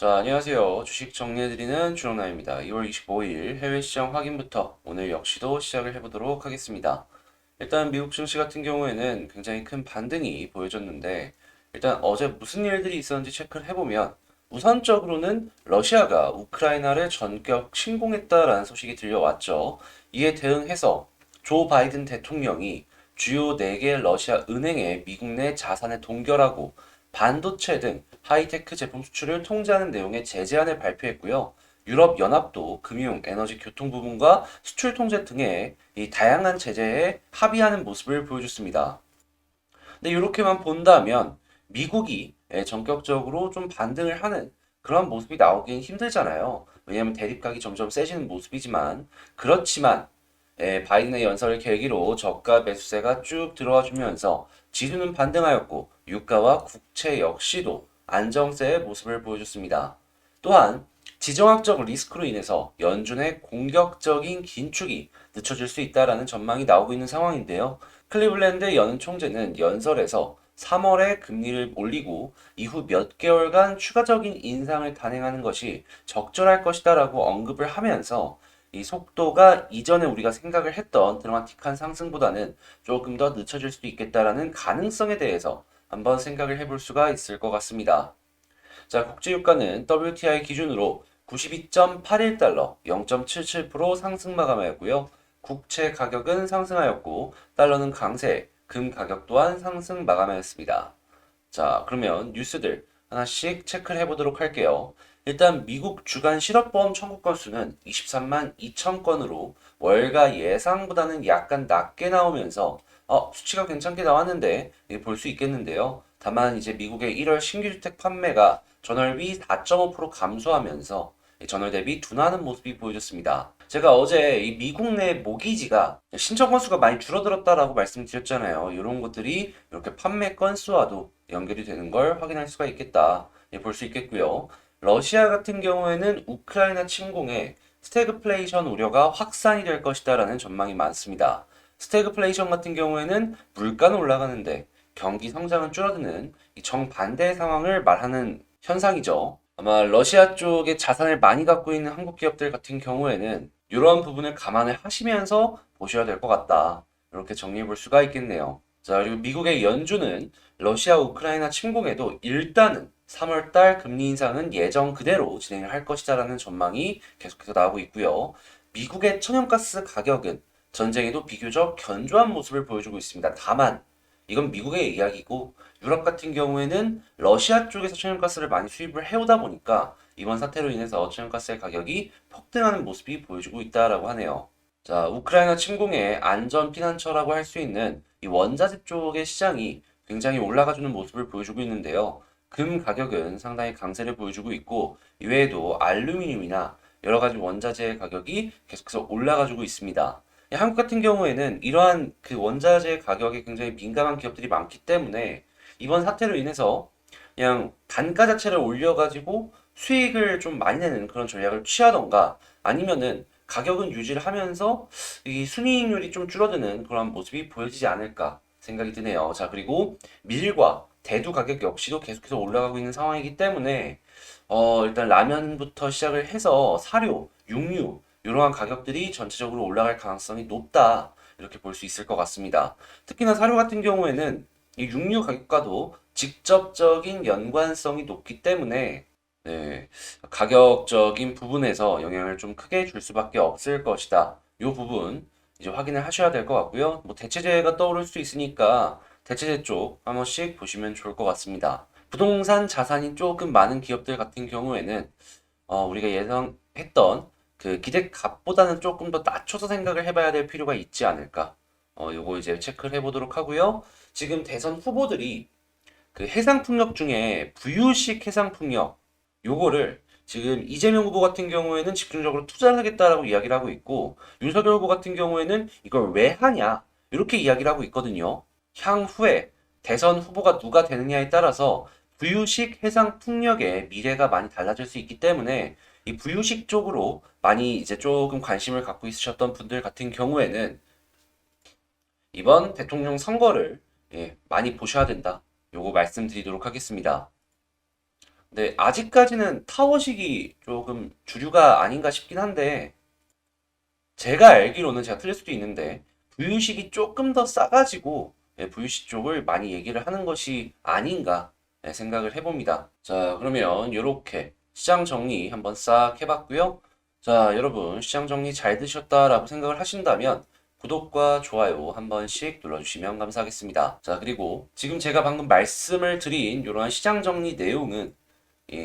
자, 안녕하세요. 주식 정리해드리는 주영남입니다. 2월 25일 해외 시장 확인부터 오늘 역시도 시작을 해보도록 하겠습니다. 일단 미국 증시 같은 경우에는 굉장히 큰 반등이 보여졌는데 일단 어제 무슨 일들이 있었는지 체크를 해보면 우선적으로는 러시아가 우크라이나를 전격 침공했다라는 소식이 들려왔죠. 이에 대응해서 조 바이든 대통령이 주요 4개 러시아 은행에 미국 내 자산을 동결하고 반도체 등 하이테크 제품 수출을 통제하는 내용의 제재안을 발표했고요. 유럽 연합도 금융, 에너지, 교통 부분과 수출 통제 등의 이 다양한 제재에 합의하는 모습을 보여줬습니다. 근데 이렇게만 본다면 미국이 예, 전격적으로 좀 반등을 하는 그런 모습이 나오긴 힘들잖아요. 왜냐하면 대립각이 점점 세지는 모습이지만 그렇지만 예, 바이든의 연설을 계기로 저가 매수세가 쭉 들어와 주면서 지수는 반등하였고 유가와 국채 역시도 안정세의 모습을 보여줬습니다. 또한 지정학적 리스크로 인해서 연준의 공격적인 긴축이 늦춰질 수 있다라는 전망이 나오고 있는 상황인데요. 클리블랜드 연 총재는 연설에서 3월에 금리를 올리고 이후 몇 개월간 추가적인 인상을 단행하는 것이 적절할 것이다라고 언급을 하면서 이 속도가 이전에 우리가 생각을 했던 드라마틱한 상승보다는 조금 더 늦춰질 수도 있겠다라는 가능성에 대해서 한번 생각을 해볼 수가 있을 것 같습니다. 자, 국제유가는 WTI 기준으로 92.81달러, 0.77% 상승 마감하였고요. 국채 가격은 상승하였고 달러는 강세, 금 가격 또한 상승 마감하였습니다. 자, 그러면 뉴스들 하나씩 체크를 해보도록 할게요. 일단 미국 주간 실업보험 청구 건수는 23만 2천 건으로 월가 예상보다는 약간 낮게 나오면서 어, 수치가 괜찮게 나왔는데 볼수 있겠는데요. 다만 이제 미국의 1월 신규 주택 판매가 전월비 4.5% 감소하면서 전월 대비 둔화하는 모습이 보여졌습니다. 제가 어제 이 미국 내 모기지가 신청 건수가 많이 줄어들었다라고 말씀드렸잖아요. 이런 것들이 이렇게 판매 건수와도 연결이 되는 걸 확인할 수가 있겠다. 예, 볼 수 있겠고요. 러시아 같은 경우에는 우크라이나 침공에 스태그플레이션 우려가 확산이 될 것이다라는 전망이 많습니다. 스태그플레이션 같은 경우에는 물가는 올라가는데 경기 성장은 줄어드는 이 정반대의 상황을 말하는 현상이죠. 아마 러시아 쪽에 자산을 많이 갖고 있는 한국 기업들 같은 경우에는 이러한 부분을 감안을 하시면서 보셔야 될 것 같다. 이렇게 정리해 볼 수가 있겠네요. 자, 그리고 미국의 연준은 러시아 우크라이나 침공에도 일단은 3월달 금리 인상은 예정 그대로 진행을 할 것이다라는 전망이 계속해서 나오고 있고요. 미국의 천연가스 가격은 전쟁에도 비교적 견조한 모습을 보여주고 있습니다. 다만 이건 미국의 이야기고 유럽 같은 경우에는 러시아 쪽에서 천연가스를 많이 수입을 해오다 보니까 이번 사태로 인해서 천연가스의 가격이 폭등하는 모습이 보여주고 있다라고 하네요. 자, 우크라이나 침공의 안전 피난처라고 할 수 있는 이 원자재 쪽의 시장이 굉장히 올라가주는 모습을 보여주고 있는데요. 금 가격은 상당히 강세를 보여주고 있고 이외에도 알루미늄이나 여러 가지 원자재 가격이 계속해서 올라가지고 있습니다. 한국 같은 경우에는 이러한 그 원자재 가격에 굉장히 민감한 기업들이 많기 때문에 이번 사태로 인해서 그냥 단가 자체를 올려가지고 수익을 좀 많이 내는 그런 전략을 취하던가 아니면은 가격은 유지를 하면서 이 순이익률이 좀 줄어드는 그런 모습이 보여지지 않을까 생각이 드네요. 자, 그리고 밀과 대두 가격 역시도 계속해서 올라가고 있는 상황이기 때문에 어, 일단 라면부터 시작을 해서 사료, 육류 이러한 가격들이 전체적으로 올라갈 가능성이 높다 이렇게 볼 수 있을 것 같습니다. 특히나 사료 같은 경우에는 이 육류 가격과도 직접적인 연관성이 높기 때문에 네, 가격적인 부분에서 영향을 좀 크게 줄 수밖에 없을 것이다. 이 부분 이제 확인을 하셔야 될 것 같고요. 뭐 대체재가 떠오를 수 있으니까 대체재 쪽 한 번씩 보시면 좋을 것 같습니다. 부동산 자산이 조금 많은 기업들 같은 경우에는 어, 우리가 예상했던 그 기대값보다는 조금 더 낮춰서 생각을 해봐야 될 필요가 있지 않을까. 어, 요거 이제 체크를 해보도록 하고요. 지금 대선 후보들이 그 해상풍력 중에 부유식 해상풍력 요거를 지금 이재명 후보 같은 경우에는 집중적으로 투자를 하겠다라고 이야기를 하고 있고 윤석열 후보 같은 경우에는 이걸 왜 하냐 이렇게 이야기를 하고 있거든요. 향후에 대선 후보가 누가 되느냐에 따라서 부유식 해상 풍력의 미래가 많이 달라질 수 있기 때문에 이 부유식 쪽으로 많이 이제 조금 관심을 갖고 있으셨던 분들 같은 경우에는 이번 대통령 선거를 예, 많이 보셔야 된다. 요거 말씀드리도록 하겠습니다. 근데 아직까지는 타워식이 조금 주류가 아닌가 싶긴 한데 제가 알기로는 제가 틀릴 수도 있는데 VU식이 조금 더 싸가지고 예, VU식 쪽을 많이 얘기를 하는 것이 아닌가 예, 생각을 해봅니다. 자, 그러면 이렇게 시장 정리 한번 싹 해봤고요. 자, 여러분 시장 정리 잘 되셨다라고 생각을 하신다면 구독과 좋아요 한 번씩 눌러주시면 감사하겠습니다. 자, 그리고 지금 제가 방금 말씀을 드린 이러한 시장 정리 내용은 이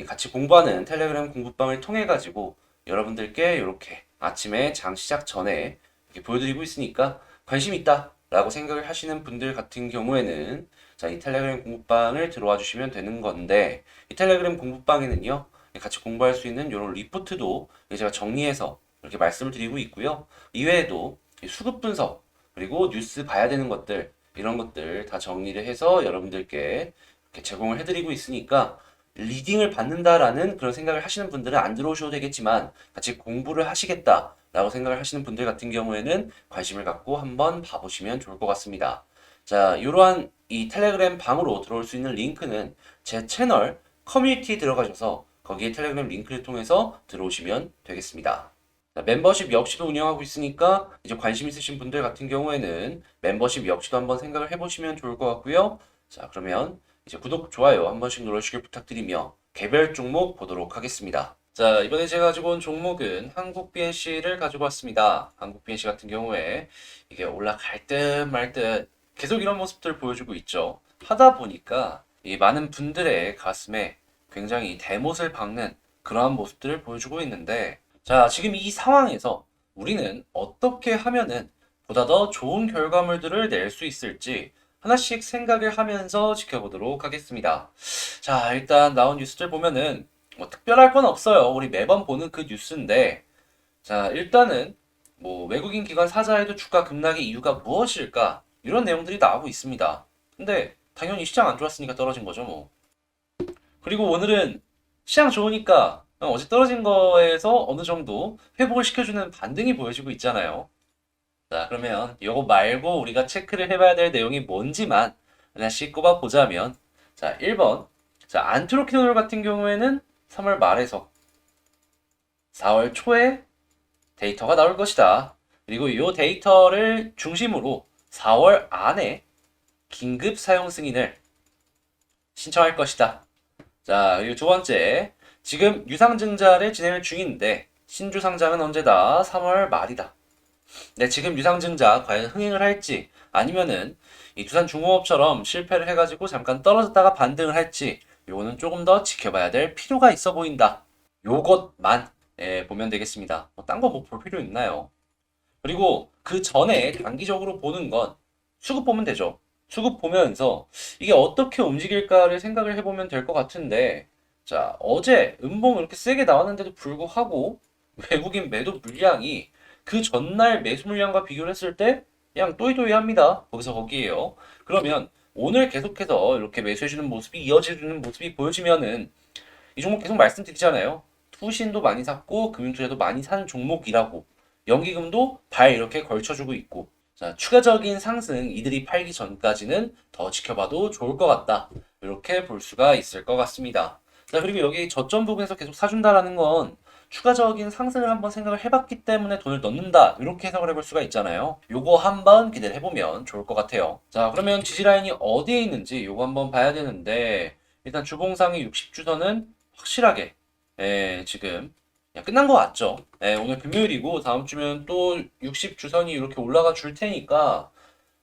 같이 공부하는 텔레그램 공부방을 통해 가지고 여러분들께 이렇게 아침에 장 시작 전에 이렇게 보여드리고 있으니까 관심 있다 라고 생각을 하시는 분들 같은 경우에는 자, 이 텔레그램 공부방을 들어와 주시면 되는 건데 이 텔레그램 공부방에는요 같이 공부할 수 있는 이런 리포트도 제가 정리해서 이렇게 말씀을 드리고 있고요. 이외에도 이 수급 분석 그리고 뉴스 봐야 되는 것들 이런 것들 다 정리를 해서 여러분들께 이렇게 제공을 해드리고 있으니까 리딩을 받는다라는 그런 생각을 하시는 분들은 안 들어오셔도 되겠지만 같이 공부를 하시겠다라고 생각을 하시는 분들 같은 경우에는 관심을 갖고 한번 봐보시면 좋을 것 같습니다. 자, 이러한 이 텔레그램 방으로 들어올 수 있는 링크는 제 채널 커뮤니티에 들어가셔서 거기에 텔레그램 링크를 통해서 들어오시면 되겠습니다. 자, 멤버십 역시도 운영하고 있으니까 이제 관심 있으신 분들 같은 경우에는 멤버십 역시도 한번 생각을 해보시면 좋을 것 같고요. 자, 그러면 이제 구독, 좋아요 한 번씩 눌러주시길 부탁드리며 개별 종목 보도록 하겠습니다. 자, 이번에 제가 가지고 온 종목은 한국 BNC를 가지고 왔습니다. 한국 BNC 같은 경우에 이게 올라갈 듯 말 듯 계속 이런 모습들 보여주고 있죠. 하다 보니까 이 많은 분들의 가슴에 굉장히 대못을 박는 그러한 모습들을 보여주고 있는데 자, 지금 이 상황에서 우리는 어떻게 하면은 보다 더 좋은 결과물들을 낼 수 있을지 하나씩 생각을 하면서 지켜보도록 하겠습니다. 자, 일단 나온 뉴스들 보면은 뭐 특별할 건 없어요. 우리 매번 보는 그 뉴스인데 자, 일단은 뭐 외국인 기관 사자에도 주가 급락의 이유가 무엇일까? 이런 내용들이 나오고 있습니다. 근데 당연히 시장 안 좋았으니까 떨어진 거죠, 뭐. 그리고 오늘은 시장 좋으니까 어제 떨어진 거에서 어느 정도 회복을 시켜주는 반등이 보여지고 있잖아요. 자, 그러면 이거 말고 우리가 체크를 해봐야 될 내용이 뭔지만 하나씩 꼽아 보자면 자, 1번. 자, 안트로키노돌 같은 경우에는 3월 말에서 4월 초에 데이터가 나올 것이다. 그리고 이 데이터를 중심으로 4월 안에 긴급 사용 승인을 신청할 것이다. 자, 그리고 두 번째. 지금 유상증자를 진행 중인데 신주 상장은 언제다? 3월 말이다. 네, 지금 유상증자 과연 흥행을 할지 아니면은 이 두산 중공업처럼 실패를 해가지고 잠깐 떨어졌다가 반등을 할지 요거는 조금 더 지켜봐야 될 필요가 있어 보인다. 요것만 예, 보면 되겠습니다. 뭐 딴거 뭐 볼 필요 있나요? 그리고 그 전에 단기적으로 보는 건 수급 보면 되죠. 수급 보면서 이게 어떻게 움직일까를 생각을 해보면 될 것 같은데 자 어제 음봉 이렇게 세게 나왔는데도 불구하고 외국인 매도 물량이 그 전날 매수 물량과 비교를 했을 때 그냥 또이또이합니다. 거기서 거기에요. 그러면 오늘 계속해서 이렇게 매수해주는 모습이 이어지는 모습이 보여지면은 이 종목 계속 말씀드리잖아요. 투신도 많이 샀고 금융투자도 많이 산 종목이라고 연기금도 발 이렇게 걸쳐주고 있고 자 추가적인 상승 이들이 팔기 전까지는 더 지켜봐도 좋을 것 같다. 이렇게 볼 수가 있을 것 같습니다. 자 그리고 여기 저점 부분에서 계속 사준다라는 건 추가적인 상승을 한번 생각을 해봤기 때문에 돈을 넣는다. 이렇게 해석을 해볼 수가 있잖아요. 요거 한번 기대를 해보면 좋을 것 같아요. 자 그러면 지지라인이 어디에 있는지 요거 한번 봐야 되는데 일단 주봉상의 60주선은 확실하게 예, 지금 끝난 것 같죠? 예, 오늘 금요일이고 다음 주면 또 60주선이 이렇게 올라가 줄 테니까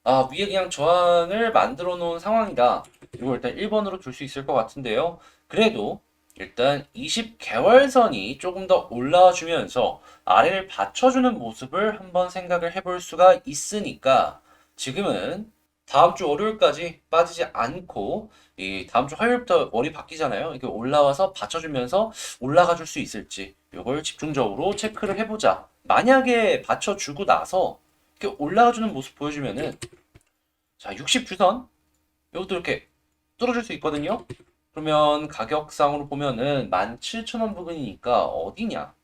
아 위에 그냥 저항을 만들어 놓은 상황이다. 이거 일단 1번으로 둘수 있을 것 같은데요. 그래도 일단 20개월선이 조금 더 올라와 주면서 아래를 받쳐주는 모습을 한번 생각을 해볼 수가 있으니까 지금은 다음 주 월요일까지 빠지지 않고 이 다음 주 화요일부터 월이 바뀌잖아요. 이게 올라와서 받쳐주면서 올라가 줄 수 있을지 이걸 집중적으로 체크를 해보자. 만약에 받쳐주고 나서 이렇게 올라가 주는 모습 보여주면은 자 60주선 이것도 이렇게 뚫어줄 수 있거든요. 그러면 가격상으로 보면은 17,000원 부근이니까 어디냐?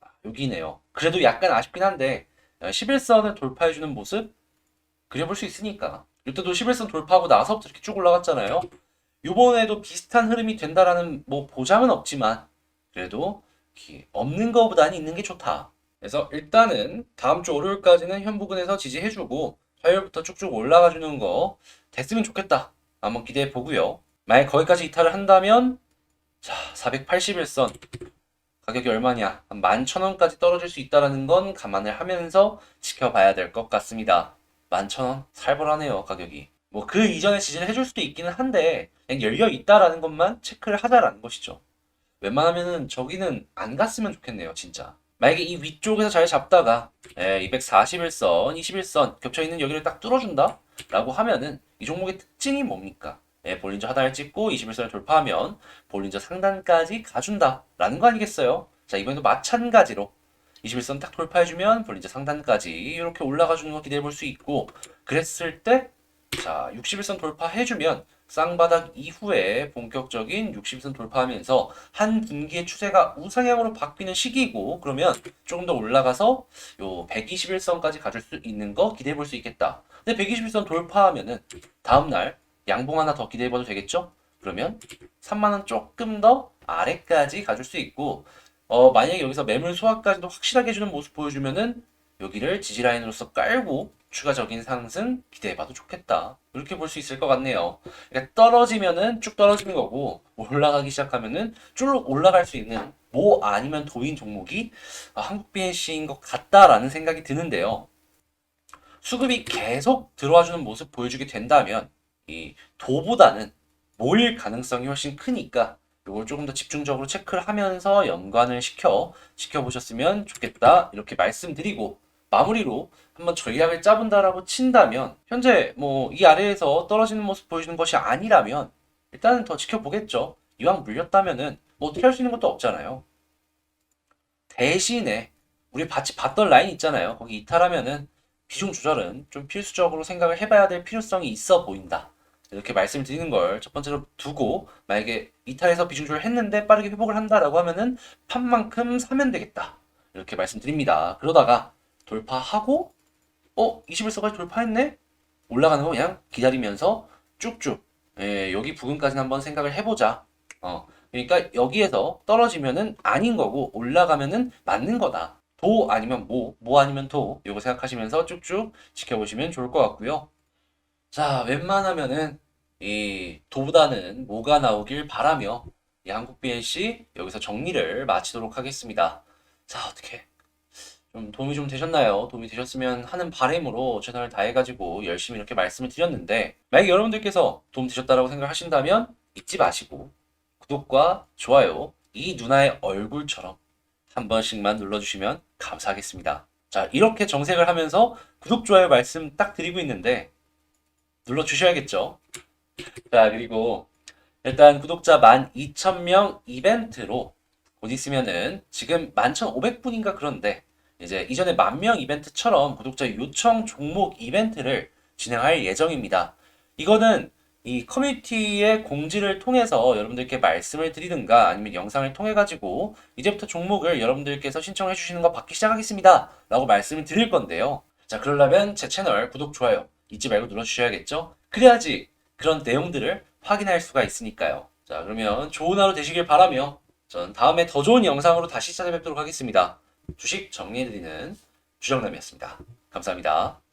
아, 여기네요. 그래도 약간 아쉽긴 한데 11선을 돌파해주는 모습 그려볼 수 있으니까 이때도 11선 돌파하고 나서부터 이렇게 쭉 올라갔잖아요. 요번에도 비슷한 흐름이 된다라는 뭐 보장은 없지만 그래도 기- 없는 거보다는 있는 게 좋다. 그래서 일단은 다음 주 월요일까지는 현 부근에서 지지해주고 화요일부터 쭉쭉 올라가 주는 거 됐으면 좋겠다. 한번 기대해 보고요. 만약 거기까지 이탈을 한다면 자 481선 가격이 얼마냐 한 11,000원까지 떨어질 수 있다라는 건 감안을 하면서 지켜봐야 될 것 같습니다. 11,000원 살벌하네요 가격이. 뭐 그 이전에 지지를 해줄 수도 있기는 한데 그냥 열려 있다라는 것만 체크를 하자라는 것이죠. 웬만하면은 저기는 안 갔으면 좋겠네요, 진짜. 만약에 이 위쪽에서 잘 잡다가 예, 241선, 21선 겹쳐 있는 여기를 딱 뚫어준다? 라고 하면은 이 종목의 특징이 뭡니까? 예, 볼린저 하단을 찍고 21선을 돌파하면 볼린저 상단까지 가준다 라는 거 아니겠어요? 자, 이번에도 마찬가지로 21선 딱 돌파해주면 볼린저 상단까지 이렇게 올라가 주는 거 기대해 볼 수 있고 그랬을 때 자, 61선 돌파해주면 쌍바닥 이후에 본격적인 60선 돌파하면서 한 분기의 추세가 우상향으로 바뀌는 시기이고 그러면 조금 더 올라가서 요 121선까지 가줄 수 있는 거 기대해 볼 수 있겠다. 근데 121선 돌파하면은 다음날 양봉 하나 더 기대해 봐도 되겠죠? 그러면 3만원 조금 더 아래까지 가줄 수 있고 어, 만약에 여기서 매물 소화까지도 확실하게 해주는 모습 보여주면은 여기를 지지라인으로서 깔고 추가적인 상승 기대해봐도 좋겠다. 이렇게 볼 수 있을 것 같네요. 그러니까 떨어지면은 쭉 떨어지는 거고 올라가기 시작하면은 쭉 올라갈 수 있는 뭐 아니면 도인 종목이 아, 한국 BNC인 것 같다라는 생각이 드는데요. 수급이 계속 들어와주는 모습 보여주게 된다면 이 도보다는 모일 가능성이 훨씬 크니까 이걸 조금 더 집중적으로 체크를 하면서 연관을 시켜 지켜보셨으면 좋겠다 이렇게 말씀드리고 마무리로 한번 전략을 짜본다라고 친다면 현재 뭐 이 아래에서 떨어지는 모습 보여주는 것이 아니라면 일단은 더 지켜보겠죠. 이왕 물렸다면은 뭐 어떻게 할 수 있는 것도 없잖아요. 대신에 우리 같이 봤던 라인 있잖아요. 거기 이탈하면은 비중 조절은 좀 필수적으로 생각을 해봐야 될 필요성이 있어 보인다. 이렇게 말씀을 드리는 걸 첫 번째로 두고 만약에 이탈해서 비중 조절 했는데 빠르게 회복을 한다라고 하면은 판만큼 사면 되겠다. 이렇게 말씀드립니다. 그러다가 돌파하고 어 21서까지 돌파했네? 올라가는 거 그냥 기다리면서 쭉쭉 예, 여기 부근까지는 한번 생각을 해보자. 어, 그러니까 여기에서 떨어지면은 아닌 거고 올라가면은 맞는 거다. 도 아니면 모, 모 아니면 도 이거 생각하시면서 쭉쭉 지켜보시면 좋을 것 같고요. 자, 웬만하면은 이 도보다는 모가 나오길 바라며 이 한국 BNC 여기서 정리를 마치도록 하겠습니다. 자, 어떻게 좀 도움이 좀 되셨나요? 도움이 되셨으면 하는 바람으로 최선을 다해가지고 열심히 이렇게 말씀을 드렸는데 만약 여러분들께서 도움 되셨다라고 생각하신다면 잊지 마시고 구독과 좋아요 이 누나의 얼굴처럼 한 번씩만 눌러주시면 감사하겠습니다. 자, 이렇게 정색을 하면서 구독, 좋아요 말씀 딱 드리고 있는데 눌러주셔야겠죠? 자, 그리고 일단 구독자 12,000명 이벤트로 곧 있으면은 지금 11,500분인가 그런데 이제 이전에 만 명 이벤트처럼 구독자 요청 종목 이벤트를 진행할 예정입니다. 이거는 이 커뮤니티의 공지를 통해서 여러분들께 말씀을 드리든가 아니면 영상을 통해 가지고 이제부터 종목을 여러분들께서 신청해 주시는 거 받기 시작하겠습니다. 라고 말씀을 드릴 건데요. 자, 그러려면 제 채널 구독, 좋아요 잊지 말고 눌러주셔야겠죠? 그래야지 그런 내용들을 확인할 수가 있으니까요. 자, 그러면 좋은 하루 되시길 바라며 전 다음에 더 좋은 영상으로 다시 찾아뵙도록 하겠습니다. 주식 정리해드리는 주정남이었습니다. 감사합니다.